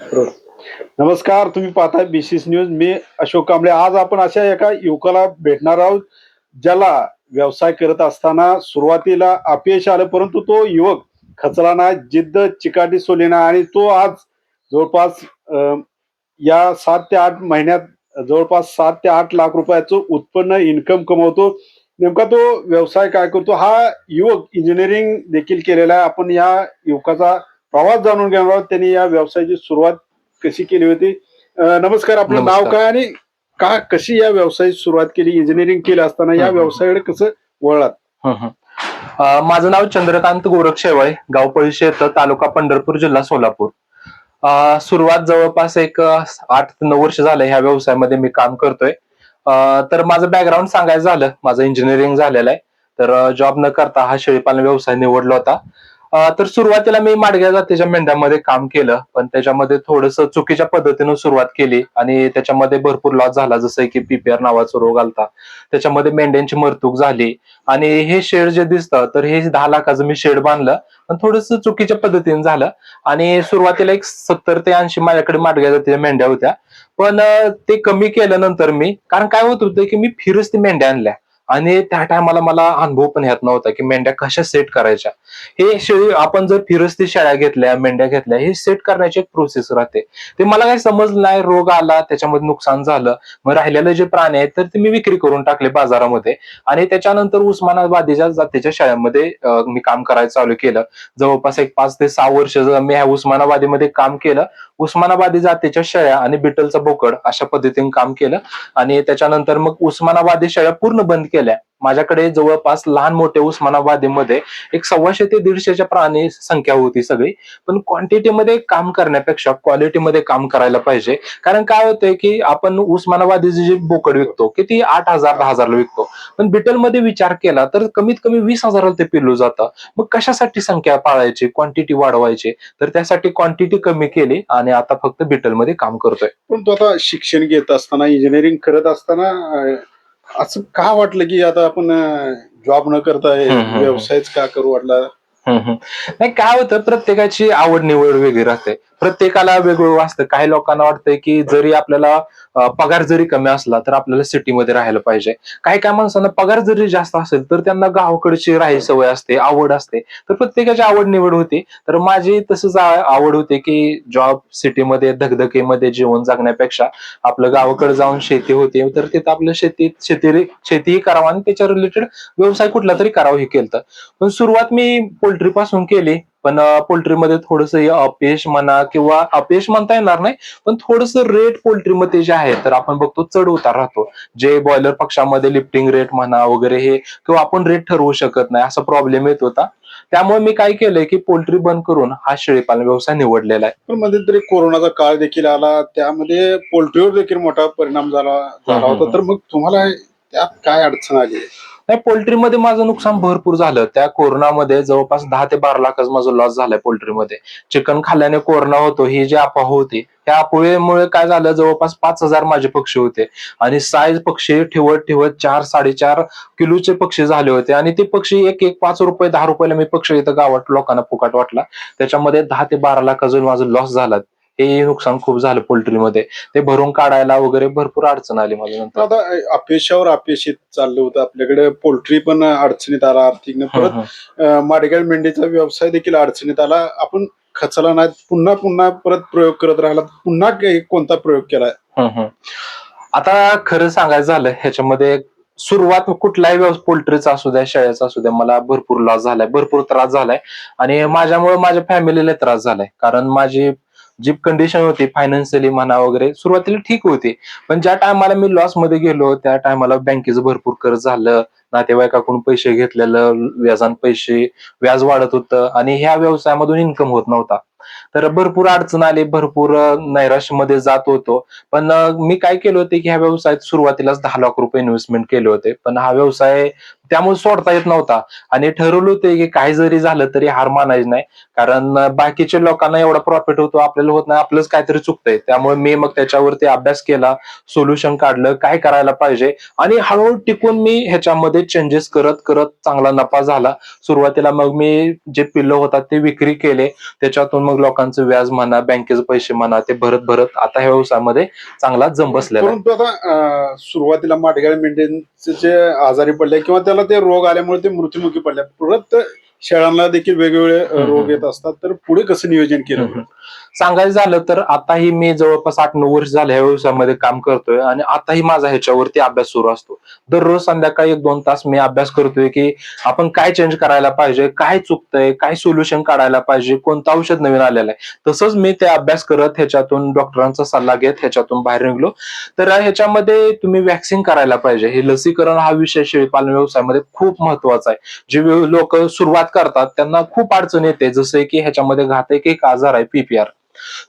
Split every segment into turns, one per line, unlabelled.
नमस्कार तुम्ही पाहताय बीसीस न्यूज मी अशोक कांबळे. आज आपण अशा एका युवकाला भेटणार आहोत ज्याला व्यवसाय करत असताना सुरुवातीला अपयश आलं परंतु तो युवक खचला नाही जिद्द चिकाटी सोडली नाही आणि तो आज जवळपास या सात ते आठ महिन्यात जवळपास सात ते आठ लाख रुपयाचं उत्पन्न इन्कम कमवतो. नेमका तो व्यवसाय काय करतो? हा युवक इंजिनिअरिंग देखील केलेला आहे. आपण या युवकाचा प्रवास जाणून घेणार आहोत. त्यांनी या व्यवसायाची सुरुवात कशी केली होती? नमस्कार आपलं नाव. काय आणि का कशी या व्यवसायाची सुरुवात केली? इंजिनिअरिंग केलं असताना या. व्यवसायाकडे कसं वळलात?
माझं नाव चंद्रकांत गोरख शेवाळे गाव पळशी येतं तालुका पंढरपूर जिल्हा सोलापूर. सुरुवात जवळपास एक आठ ते नऊ वर्ष झालं ह्या व्यवसायामध्ये मी काम करतोय. तर माझं बॅकग्राऊंड सांगायचं झालं माझं इंजिनिअरिंग झालेलं आहे. तर जॉब न करता हा शेळीपालन व्यवसाय निवडला होता. तर सुरुवातीला मी माडग्या जातीच्या मेंढ्यामध्ये काम केलं पण त्याच्यामध्ये थोडस चुकीच्या पद्धतीनं सुरुवात केली आणि त्याच्यामध्ये भरपूर लॉस झाला जसं की पीपीआर नावाचा रोग आलता. त्याच्यामध्ये मेंढ्यांची मरतूक झाली आणि हे शेड जे दिसतं तर हे दहा लाखाचं मी शेड बांधलं पण थोडस चुकीच्या पद्धतीने झालं. आणि सुरुवातीला एक सत्तर ते ऐंशी माझ्याकडे माडग्या जातीच्या मेंढ्या होत्या. पण ते कमी केल्यानंतर मी कारण काय होत होतं की मी फिरच ती मेंढ्या आणल्या. आणि त्या टायमाला मला अनुभव पण येत नव्हता की मेंढ्या कशा सेट करायच्या. हे शेळी आपण जर फिरस्ती शेळ्या घेतल्या मेंढ्या घेतल्या हे सेट करण्याची एक प्रोसेस राहते. ते मला काही समजलं नाही रोग आला त्याच्यामध्ये नुकसान झालं मग राहिलेले जे प्राणी आहेत तर ते मी विक्री करून टाकले बाजारामध्ये. आणि त्याच्यानंतर उस्मानाबादीच्या जातीच्या शाळेमध्ये मी काम करायला चालू केलं. जवळपास एक पाच ते सहा वर्ष मी ह्या उस्मानाबादीमध्ये काम केलं उस्मानाबादी जातीच्या शेळ्या आणि बिटलचा बोकड अशा पद्धतीने काम केलं. आणि त्याच्यानंतर मग उस्मानाबादी शेळ्या पूर्ण बंद केल्या. माझ्याकडे जवळपास लहान मोठे उस्मानाबादेमध्ये एक सव्वाशे ते दीडशेच्या प्राणी संख्या होती सगळी. पण क्वांटिटीमध्ये काम करण्यापेक्षा क्वालिटीमध्ये काम करायला पाहिजे. कारण काय होतंय की आपण उस्मानाबादीचे जी बोकड विकतो की ती आठ हजार दहा हजारला विकतो. पण बिटलमध्ये विचार केला तर कमीत कमी वीस हजाराला ते पिल्लू जातं. मग कशासाठी संख्या पाळायची? क्वांटिटी वाढवायची. तर त्यासाठी क्वांटिटी कमी केली आणि आता फक्त बिटलमध्ये काम करतोय.
पण तो आता शिक्षण घेत असताना इंजिनिअरिंग करत असताना असं का वाटलं की आता आपण जॉब न करता हे
हम्म, हम्म,
व्यवसायच का करू वाटला?
हम्म, हम्म. नाही काय होतं प्रत्येकाची आवड निवड वेगळी राहते. प्रत्येकाला वेगवेगळं असतं काही लोकांना वाटतंय की जरी आपल्याला पगार जरी कमी असला तर आपल्याला सिटीमध्ये राहायला पाहिजे. काही काही माणसांना पगार जरी जास्त असेल तर त्यांना गावाकडची राहायची सवय असते आवड असते. तर प्रत्येकाची आवड निवड होती. तर माझी तसंच आवड होती की जॉब सिटीमध्ये धगधकीमध्ये जीवन जगण्यापेक्षा आपलं गावाकडे जाऊन शेती होती. तर तिथं आपलं शेतीत शेती शेतीही करावं आणि त्याच्या रिलेटेड व्यवसाय कुठला तरी करावा हे केलं पण सुरुवात मी पोल्ट्री पासून केली. पण पोल्ट्रीमध्ये थोडस अपयश म्हणा किंवा अपयश म्हणता येणार नाही पण थोडस रेट पोल्ट्रीमध्ये जे आहे तर आपण बघतो चढ उतार राहतो. जे बॉयलर पक्षामध्ये लिफ्टिंग रेट म्हणा वगैरे हे किंवा आपण रेट ठरवू शकत नाही असा प्रॉब्लेम येत होता. त्यामुळे मी काय केलंय की पोल्ट्री बंद करून हा शेळीपालन व्यवसाय निवडलेला आहे.
पण मध्ये तरी कोरोनाचा काळ देखील आला त्यामध्ये पोल्ट्रीवर देखील मोठा परिणाम झाला झाला होता. तर मग तुम्हाला त्यात काय अडचण आली?
नाही पोल्ट्रीमध्ये माझं नुकसान भरपूर झालं. त्या कोरोनामध्ये जवळपास दहा ते बारा लाखच माझा लॉस झालाय पोल्ट्रीमध्ये. चिकन खाल्ल्याने कोरोना होतो ही जी अफवा होती त्या अफवेमुळे काय झालं जवळपास पाच हजार माझे पक्षी होते. आणि साईज पक्षी ठेवत ठेवत चार साडेचार किलोचे पक्षी झाले होते. आणि ते पक्षी एक एक पाच रुपये दहा रुपयाला मी पक्षी इथं गावात लोकांना फुकाट वाटला. त्याच्यामध्ये दहा ते बारा लाखाचं माझं लॉस झाला. हे नुकसान खूप झालं पोल्ट्रीमध्ये. ते भरून काढायला वगैरे भरपूर अडचण आली माझ्या नंतर.
आता अपयशावर अपयशित चाललं होतं. आपल्याकडे पोल्ट्री पण अडचणीत आला आर्थिक परत अं, माडेगाव मेंढीचा व्यवसाय देखील अडचणीत आला. आपण खचला नाही. पुन्हा पुन्हा परत प्रयोग करत राहिला पुन्हा कोणता प्रयोग केलाय.
आता खरं सांगायचं झालं ह्याच्यामध्ये सुरुवात कुठलाही व्यवसाय पोल्ट्रीचा असू द्या शेळ्याचा असू द्या मला भरपूर लॉस झालाय. भरपूर त्रास झालाय. आणि माझ्यामुळे माझ्या फॅमिलीला त्रास झालाय. कारण माझी जी कंडिशन होती फायनान्शियली म्हणा वगैरे सुरुवातीला ठीक होती. पण ज्या टायमाला मी लॉसमध्ये गेलो त्या टायमाला बँकेचं भरपूर कर्ज झालं. नातेवाईकाकडून पैसे घेतलेलं व्याजान पैसे व्याज वाढत होतं आणि ह्या व्यवसायामधून इन्कम होत नव्हता. तर भरपूर अडचण आली भरपूर नैराश्यमध्ये जात होतो. पण मी काय केलं होते की ह्या व्यवसायात सुरुवातीलाच दहा लाख रुपये इन्व्हेस्टमेंट केले होते. पण हा व्यवसाय त्यामुळे सोडता येत नव्हता. आणि ठरवलं होतं की काही जरी झालं तरी हार मानायच नाही. कारण बाकीच्या लोकांना एवढा प्रॉफिट होतो आपल्याला होत नाही आपलंच काहीतरी चुकतंय. त्यामुळे मी मग त्याच्यावरती अभ्यास केला सोल्युशन काढलं काय करायला पाहिजे. आणि हळूहळू टिकून मी ह्याच्यामध्ये चेंजेस करत करत चांगला नफा झाला. सुरुवातीला मग मी जे पिल्लं होतात ते विक्री केले. त्याच्यातून मग लोकांचं व्याज म्हणा बँकेचे पैसे म्हणा ते भरत भरत आता ह्या व्यवसायामध्ये चांगला जम बसलेला
परंतु आता सुरुवातीला माटगाळ मेंढ्यांचे जे आजारी पडले किंवा त्याला ते रोग आल्यामुळे ते मृत्युमुखी पडले परत शेळ्यांना देखील वेगवेगळे. रोग येत असतात तर पुढे कसं नियोजन केलं.
सांगायचं झालं तर आताही मी जवळपास आठ नऊ वर्ष झाले ह्या व्यवसायामध्ये काम करतोय आणि आताही माझा ह्याच्यावरती अभ्यास सुरू असतो. दररोज संध्याकाळी एक दोन तास मी अभ्यास करतोय की आपण काय चेंज करायला पाहिजे काय चुकतंय काय सोल्युशन काढायला पाहिजे कोणतं औषध नवीन आलेलं आहे. तसंच मी ते अभ्यास करत ह्याच्यातून डॉक्टरांचा सल्ला घेत ह्याच्यातून बाहेर निघलो. तर ह्याच्यामध्ये तुम्ही वॅक्सिन करायला पाहिजे. हे लसीकरण हा विषय शेळीपालन व्यवसायामध्ये खूप महत्त्वाचा आहे. जे लोक सुरुवात करतात त्यांना खूप अडचण येते. जसे की ह्याच्यामध्ये घातक एक आजार आहे पीपीआर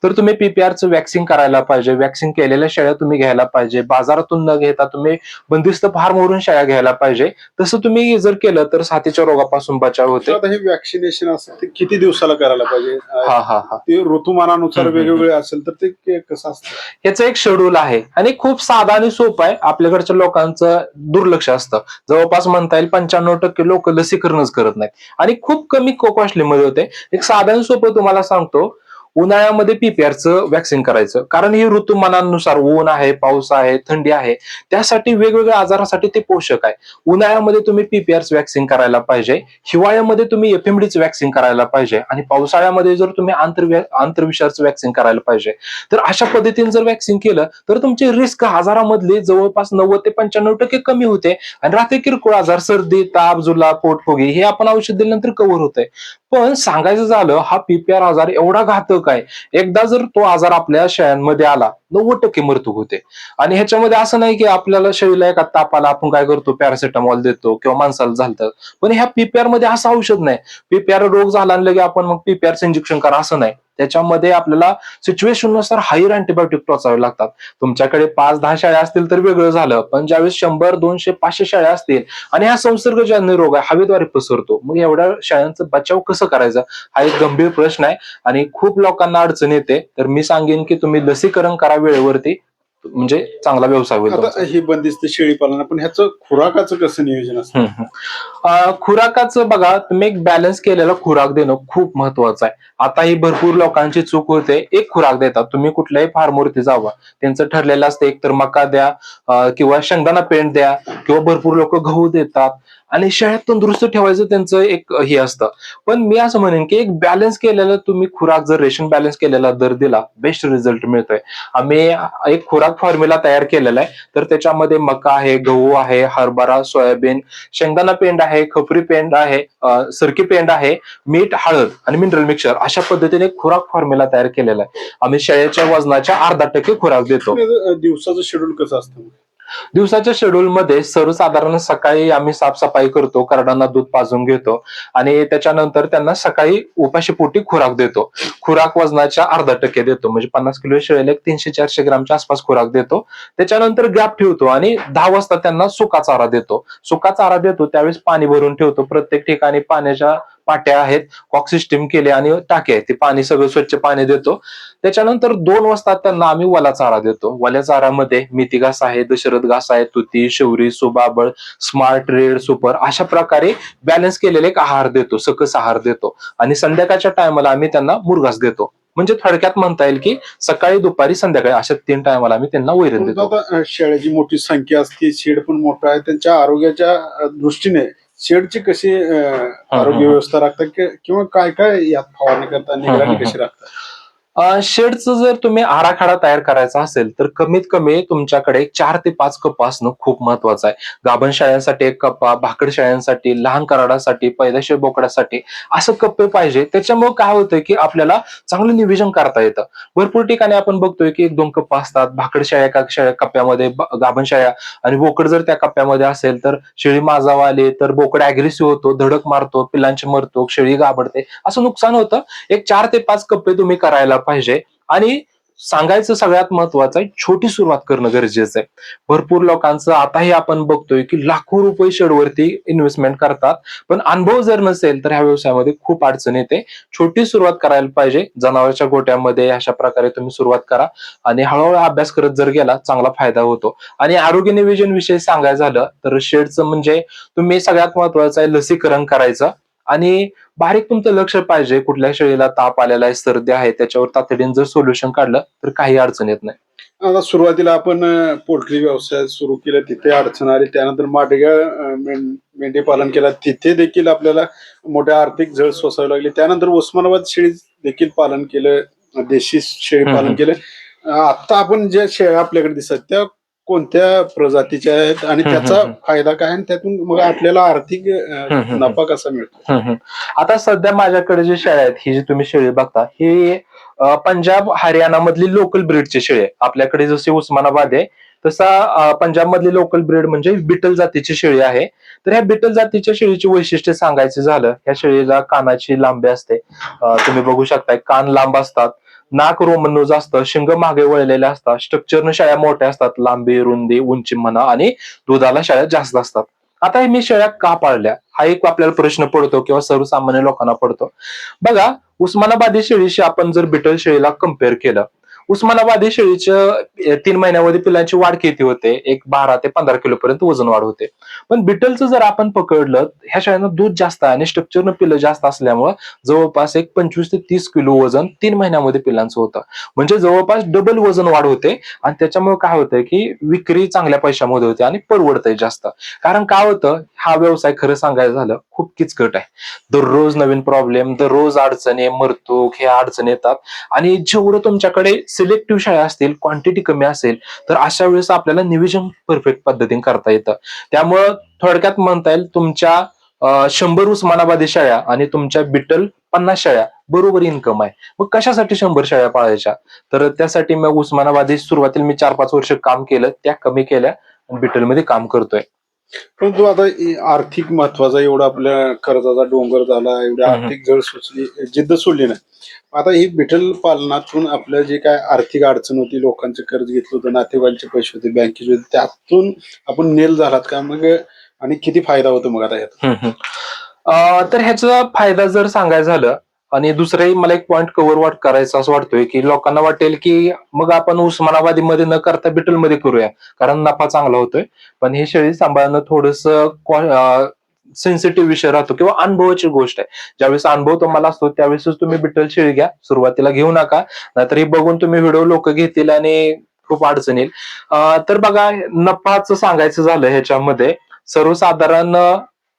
तर तुम्ही पीपीआरचं वॅक्सिन करायला पाहिजे. वॅक्सिन केलेल्या शेळ्या तुम्ही घ्यायला पाहिजे. बाजारातून न घेता तुम्ही बंदिस्त फार्मवरून शेळ्या घ्यायला पाहिजे. तसं तुम्ही जर केलं तर साथीच्या रोगापासून बचाव होते.
आता हे वॅक्सिनेशन असतं ते किती दिवसाला करायला पाहिजे?
हा हा हा.
ते ऋतुमानानुसार वेगवेगळे असेल तर ते कसं असतं?
याचं एक शेड्यूल आहे. आणि खूप साधा आणि सोपं आहे. आपल्याकडच्या लोकांचं दुर्लक्ष असतं. जवळपास म्हणता येईल पंच्याण्णव टक्के लोक लसीकरणच करत नाहीत. आणि खूप कमी कॉस्टली मध्ये होते. एक साधा आणि सोपं तुम्हाला सांगतो. उन्हाळ्यामध्ये पीपीआरचं वॅक्सिन करायचं. कारण हे ऋतुमानानुसार ऊन आहे पाऊस आहे थंडी आहे. त्यासाठी वेगवेगळ्या आजारासाठी ते पोषक आहे. उन्हाळ्यामध्ये तुम्ही पीपीआरच वॅक्सिन करायला पाहिजे. हिवाळ्यामध्ये तुम्ही एफएमडीच वॅक्सिन करायला पाहिजे. आणि पावसाळ्यामध्ये जर तुम्ही आंतर आंतरविषारचं वॅक्सिन करायला पाहिजे. तर अशा पद्धतीने जर वॅक्सिन केलं तर तुमची रिस्क आजारामधली जवळपास नव्वद ते पंच्याण्णव टक्के कमी होते. आणि राहते किरकोळ आजार सर्दी ताप जुलाब पोटफोगी हे आपण औषध दिल्यानंतर कव्हर होतंय. पण सांगायचं झालं हा पीपीआर आजार एवढा घातक काय? एकदा जर तो आजार आपल्या शेळ्यांमध्ये आला नव्वद टक्के मृत्यू होते. आणि ह्याच्यामध्ये असं नाही की आपल्याला शेळीला एका तापाला आपण काय करतो पॅरासिटामॉल देतो किंवा माणसाला झालतं. पण ह्या पीपीआरमध्ये असं औषध नाही. पीपीआर रोग झाला आणि लगे आपण मग पीपीआरचं इंजेक्शन करा असं नाही. त्याच्यामध्ये आपल्याला सिच्युएशननुसार हायर अँटीबायोटिक टोचावे लागतात. तुमच्याकडे पाच दहा शाळा असतील तर वेगळं झालं पण ज्यावेळेस शंभर दोनशे पाचशे शाळा असतील आणि हा संसर्गजन्य रोग आहे हवेद्वारे पसरतो. मग एवढ्या शाळांचा बचाव कसं करायचा? हा एक गंभीर प्रश्न आहे. आणि खूप लोकांना अडचण येते. तर मी सांगेन की तुम्ही लसीकरण करावे वेळेवरती म्हणजे चांगला व्यवसाय होईल
ही बंदिस्त शेळी पालन पण ह्याचं खुराकाचं कसं नियोजन असतं?
खुराकाचं बघा तुम्ही एक बॅलन्स केलेला खुराक देणं खूप महत्वाचं आहे. आता ही भरपूर लोकांची चूक होते एक खुराक देतात. तुम्ही कुठल्याही फार्मवरती जावा त्यांचं ठरलेलं असतं एक तर मका द्या किंवा शेंगदाणा पेंट द्या किंवा भरपूर लोक गहू देतात. आणि शेळ्यात तंदुरुस्त ठेवायचं त्यांचं एक हे असतं. पण मी असं म्हणेन की एक बॅलन्स केलेला तुम्ही खुराक जर रेशन बॅलन्स केलेला दर दिला बेस्ट रिझल्ट मिळतोय. आम्ही एक खुराक फॉर्म्युला तयार केलेला आहे. तर त्याच्यामध्ये मका आहे गहू आहे हरभरा सोयाबीन शेंगदाणा पेंड आहे खपरी पेंड आहे सरकी पेंड आहे मीठ हळद आणि मिनरल मिक्सर अशा पद्धतीने खुराक फॉर्म्युला तयार केलेला आहे. आम्ही शेळ्याच्या वजनाच्या अर्धा टक्के खुराक देतो.
दिवसाचं शेड्यूल कसं असतं?
दिवसाच्या शेड्यूलमध्ये सर्वसाधारण सकाळी आम्ही साफसफाई करतो करडांना दूध पाजून घेतो आणि त्याच्यानंतर त्यांना सकाळी उपाशी पोटी खुराक देतो. खुराक वजनाच्या अर्धा टक्के देतो म्हणजे पन्नास किलो शेळीला एक तीनशे चारशे ग्रामच्या आसपास खुराक देतो. त्याच्यानंतर गॅप ठेवतो आणि दहा वाजता त्यांना सुका चारा देतो. सुका चारा देतो त्यावेळेस पाणी भरून ठेवतो. प्रत्येक ठिकाणी पाण्याच्या पाट्या आहेत कॉक सिस्टीम केले आणि टाके आहेत. ते पाणी सगळं स्वच्छ पाणी देतो. त्याच्यानंतर दोन वाजता त्यांना आम्ही वला चारा देतो. वल्या चारामध्ये मेथी घास आहे दशरथ घास आहे तुती शेवरी सुबाबळ स्मार्ट रेड सुपर अशा प्रकारे बॅलन्स केलेले एक आहार देतो सकस आहार देतो. आणि संध्याकाळच्या टायमाला आम्ही त्यांना मुरघास देतो. म्हणजे थोडक्यात म्हणता येईल की सकाळी दुपारी संध्याकाळी अशा तीन टायमाला आम्ही त्यांना वैरण देतो.
शेळ्याची मोठी संख्या असते शेड पण मोठा आहे. त्यांच्या आरोग्याच्या दृष्टीने शेडची कशी अं, आरोग्य. व्यवस्था राखतात कि- किंवा काय काय यात फवारणी करतात निगराणी. कशी राखतात
शेडचं जर तुम्ही आराखडा तयार करायचा असेल तर कमीत कमी तुमच्याकडे चार ते पाच कप असणं खूप महत्वाचं आहे. गाभण शाळांसाठी एक कप्पा भाकड शाळांसाठी लहान कराडासाठी पैदाशीर बोकडासाठी असं कप्पे पाहिजे. त्याच्यामुळे काय होतंय की आपल्याला चांगलं नियोजन करता येतं. भरपूर ठिकाणी आपण बघतोय की एक दोन कप्पा असतात. भाकड शाळा एका शाळा कप्प्यामध्ये गाभण शाळा आणि बोकड जर त्या कप्प्यामध्ये असेल तर शेळी माजावा आले तर बोकड अग्रेसिव्ह होतो धडक मारतो पिलांची मरतो शेळी गाबडते असं नुकसान होतं. एक चार ते पाच कप्पे तुम्ही करायला पाहिजे. आणि सांगायचं सगळ्यात महत्वाचं आहे छोटी सुरुवात करणं गरजेचं आहे. भरपूर लोकांचं आताही आपण बघतोय की लाखो रुपये शेडवरती इन्व्हेस्टमेंट करतात. पण अनुभव जर नसेल तर ह्या व्यवसायामध्ये खूप अडचण येते. छोटी सुरुवात करायला पाहिजे. जनावरच्या गोट्यामध्ये अशा प्रकारे तुम्ही सुरुवात करा. आणि हळूहळू अभ्यास करत जर गेला चांगला फायदा होतो. आणि आरोग्य नियोजन विषयी सांगायचं झालं तर शेडचं म्हणजे तुम्ही सगळ्यात महत्वाचं आहे लसीकरण करायचं. आणि बारीक तुमचं लक्ष पाहिजे कुठल्या शेळीला ताप आलेला आहे सर्दी आहे त्याच्यावर तातडीने जर सोल्युशन काढलं तर काही अडचण येत नाही.
आता सुरुवातीला आपण पोल्ट्री व्यवसाय सुरू केला तिथे अडचण आली त्यानंतर माटग्या मेंढी पालन केला तिथे देखील आपल्याला मोठ्या आर्थिक झळ सोसावी लागली. त्यानंतर उस्मानाबाद शेळी देखील पालन केलं देशी शेळी पालन. केलं. आता आपण ज्या शेळ्या आपल्याकडे दिसतात त्या कोणत्या प्रजातीच्या आहेत आणि त्याचा. फायदा काय आणि त्यातून मग आपल्याला आर्थिक अं. नफा कसा मिळतो
हम्म. आता सध्या माझ्याकडे जी शेळ्या आहेत ही जी तुम्ही शेळी बघता ही अं, पंजाब हरियाणा मधली लोकल ब्रीडची शेळी आहे आपल्याकडे जशी उस्मानाबाद आहे तसा पंजाब मधली लोकल ब्रीड म्हणजे बिटल जातीची शेळी आहे तर ह्या बिटल जातीच्या शेळीची वैशिष्ट्य सांगायचं झालं ह्या शेळीला कानाची लांबी असते अं, तुम्ही बघू शकताय कान लांब असतात नाक रोमनोज असतं शिंग मागे वळलेले असतात स्ट्रक्चरनं शेळ्या मोठ्या असतात लांबी रुंदी उंची म्हणा आणि दुधाला शेळ्या जास्त असतात. आता हे मी शेळ्या का पाळल्या? हा एक आपल्याला प्रश्न पडतो किंवा सर्वसामान्य लोकांना पडतो. बघा उस्मानाबादी शेळीशी आपण जर बिटल शेळीला कंपेअर केलं उस्मानाबादी शेळीच्या तीन महिन्यामध्ये पिलांची वाढ किती होते? एक बारा ते पंधरा किलो पर्यंत वजन वाढ होते. पण बिटलचं जर आपण पकडलं ह्या शेळ्यांना दूध जास्त आणि स्ट्रक्चरनं पिलं जास्त असल्यामुळं जवळपास एक पंचवीस ते तीस किलो वजन तीन महिन्यामध्ये पिलांचं होतं. म्हणजे जवळपास डबल वजन वाढ होते आणि त्याच्यामुळे काय होतंय की विक्री चांगल्या पैशामध्ये होते आणि परवडतंय जास्त. कारण काय होतं? हा व्यवसाय खरं सांगायचं झालं खूप किचकट आहे. दररोज नवीन प्रॉब्लेम दररोज अडचणी मरतूक हे अडचणी येतात. आणि जेवढं तुमच्याकडे सिलेक्टिव्ह शाळा असतील क्वांटिटी कमी असेल तर अशा वेळेस आपल्याला निविजन परफेक्ट पद्धतीने करता येतं. त्यामुळं थोडक्यात म्हणता येईल तुमच्या शंभर उस्मानाबादी शाळा आणि तुमच्या बिटल पन्नास शाळा बरोबर इन्कम आहे. मग कशासाठी शंभर शाळा पाळायच्या? तर त्यासाठी मग उस्मानाबादी सुरुवातीला मी चार पाच वर्ष काम केलं त्या कमी केल्या बिटलमध्ये काम करतोय.
परंतु आता आर्थिक महत्त्वाचा एवढा आपल्या कर्जाचा डोंगर झाला एवढी. आर्थिक जळ सुचली जिद्द सोडली नाही आता ही बिठल पालनातून आपलं जे काय आर्थिक अडचण होती लोकांचे कर्ज घेतलं होतं नातेवाईकांचे पैसे होते बँकेचे होते त्यातून आपण नेल झालात का मग आणि किती फायदा होतो मग आता यात
हम्म, हम्म. अं, तर ह्याचा फायदा जर सांगायचं झालं आणि दुसरंही मला एक पॉईंट कव्हर वाट करायचा असं वाटतोय की लोकांना वाटेल की मग आपण उस्मानाबादी मध्ये न करता बिटलमध्ये करूया. कारण नफा चांगला होतोय. पण हे शेळी सांभाळणं थोडस सेन्सिटिव्ह विषय राहतो किंवा अनुभवाची गोष्ट आहे. ज्यावेळेस अनुभव तुम्हाला असतो त्यावेळेसच तुम्ही बिटल शेळी घ्या. सुरुवातीला घेऊ नका. नाहीतर हे बघून तुम्ही व्हिडिओ लोक घेतील आणि खूप अडचण येईल. तर बघा नफाचं सांगायचं झालं ह्याच्यामध्ये. सर्वसाधारण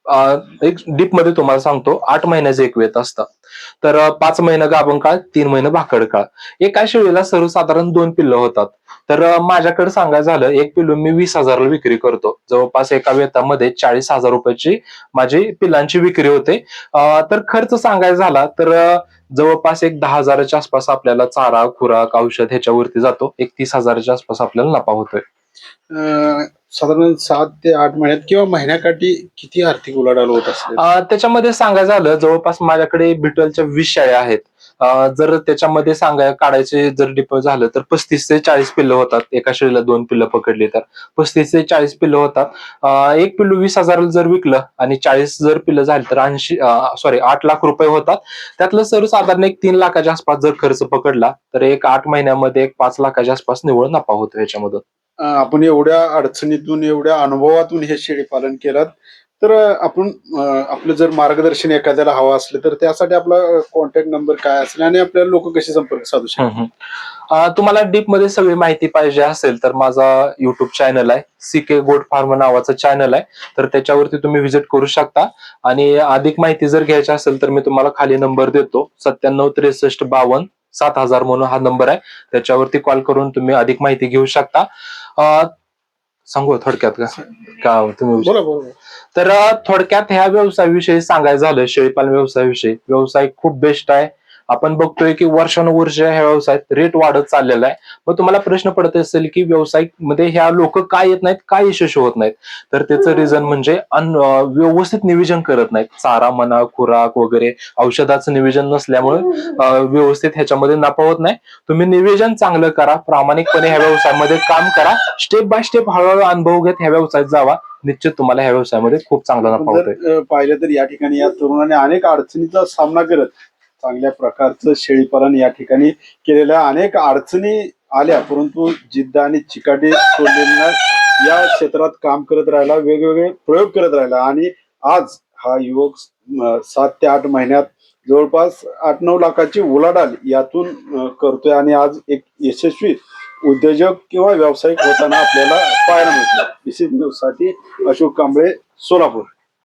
एक डीपमध्ये तुम्हाला सांगतो आठ महिन्याचं एक वेत असतं. तर पाच महिने गाभण काळ तीन महिने भाकड काळ. एका शेळीला सर्वसाधारण दोन पिल्लं होतात. तर माझ्याकडे सांगायचं झालं एक पिल्लू मी वीस हजारला विक्री करतो. जवळपास एका वेतामध्ये चाळीस हजार रुपयाची माझी पिल्लांची विक्री होते. तर खर्च सांगायचा झाला तर जवळपास एक दहा हजाराच्या आसपास आपल्याला चारा खुराक औषध ह्याच्यावरती जातो. एक तीस हजाराच्या आसपास आपल्याला नफा होतोय.
साधारण सात ते आठ महिन्यात किंवा महिन्याकाठी किती आर्थिक उलाढाल होत
असते त्याच्यामध्ये सांगायचं झालं जवळपास माझ्याकडे बिटवेलच्या वीस शाळा आहेत. जर त्याच्यामध्ये सांगाय काढायचे जर डिपो झालं तर पस्तीस ते चाळीस पिल्लं होतात. एका शेळीला दोन पिल्लं पकडली तर. पस्तीस ते चाळीस पिल्लं होतात. एक पिल्लू वीस हजाराला जर विकलं आणि चाळीस जर पिल्लं झाली तर ऐंशी सॉरी आठ लाख रुपये होतात. त्यातलं सर्वसाधारण एक तीन लाखाच्या आसपास जर खर्च पकडला तर एक आठ महिन्यामध्ये एक पाच लाखाच्या आसपास निव्वळ नफा होतो
याच्यामधून. आपण एवढ्या अडचणीतून एवढ्या अनुभवातून हे शेळी पालन केलं तर आपण आपलं जर मार्गदर्शन एखाद्याला हवं असलं तर त्यासाठी आपला कॉन्टॅक्ट नंबर काय असेल आणि आपल्याला लोक कसे संपर्क साधू शकतात?
तुम्हाला डीपमध्ये सगळी माहिती पाहिजे असेल तर माझा युट्यूब चॅनल आहे. सी के गोड फार्म नावाचं चॅनल आहे. तर त्याच्यावरती तुम्ही व्हिजिट करू शकता. आणि अधिक माहिती जर घ्यायची असेल तर मी तुम्हाला खाली नंबर देतो. सत्त्याण्णव त्रेसष्ट बावन्न सात हजार म्हणून हा नंबर आहे. त्याच्यावरती कॉल करून तुम्ही अधिक माहिती घेऊ शकता. अं, सांगू थोडक्यात का? का तुम्ही
बोला बोला.
तर थोडक्यात ह्या व्यवसायाविषयी सांगायचं झालं शेळीपालन व्यवसायाविषयी. व्यवसाय खूप बेस्ट आहे. आपण बघतोय की वर्षानुवर्ष ह्या व्यवसायात रेट वाढत चाललेला आहे. मग तुम्हाला प्रश्न पडत असेल की व्यवसायमध्ये ह्या लोक काय येत नाहीत काय यशस्वी होत नाहीत? तर त्याचं रिझन म्हणजे व्यवस्थित नियोजन करत नाहीत. चारा म्हणा खुराक वगैरे औषधाचं नियोजन नसल्यामुळे व्यवस्थित ह्याच्यामध्ये नफा होत नाही. तुम्ही नियोजन चांगलं करा प्रामाणिकपणे ह्या व्यवसायामध्ये काम करा. स्टेप बाय स्टेप हळूहळू अनुभव घेत ह्या व्यवसायात जावा. निश्चित तुम्हाला ह्या व्यवसायामध्ये खूप चांगला नफा होतोय.
अ, पाहिलं तर या ठिकाणी या तरुणाने अनेक अडचणीचा सामना करत चांगल्या प्रकारचं शेळीपालन या ठिकाणी केलेल्या अनेक अडचणी आल्या परंतु जिद्द आणि चिकाटी सोडलेल्या या क्षेत्रात काम करत राहिला वेगवेगळे प्रयोग करत राहिला. आणि आज हा युवक सात ते आठ महिन्यात जवळपास आठ नऊ लाखाची उलाढाल यातून करतोय. आणि आज एक यशस्वी उद्योजक किंवा व्यावसायिक होताना आपल्याला पाहायला मिळतो साठी अशोक कांबळे सोलापूर.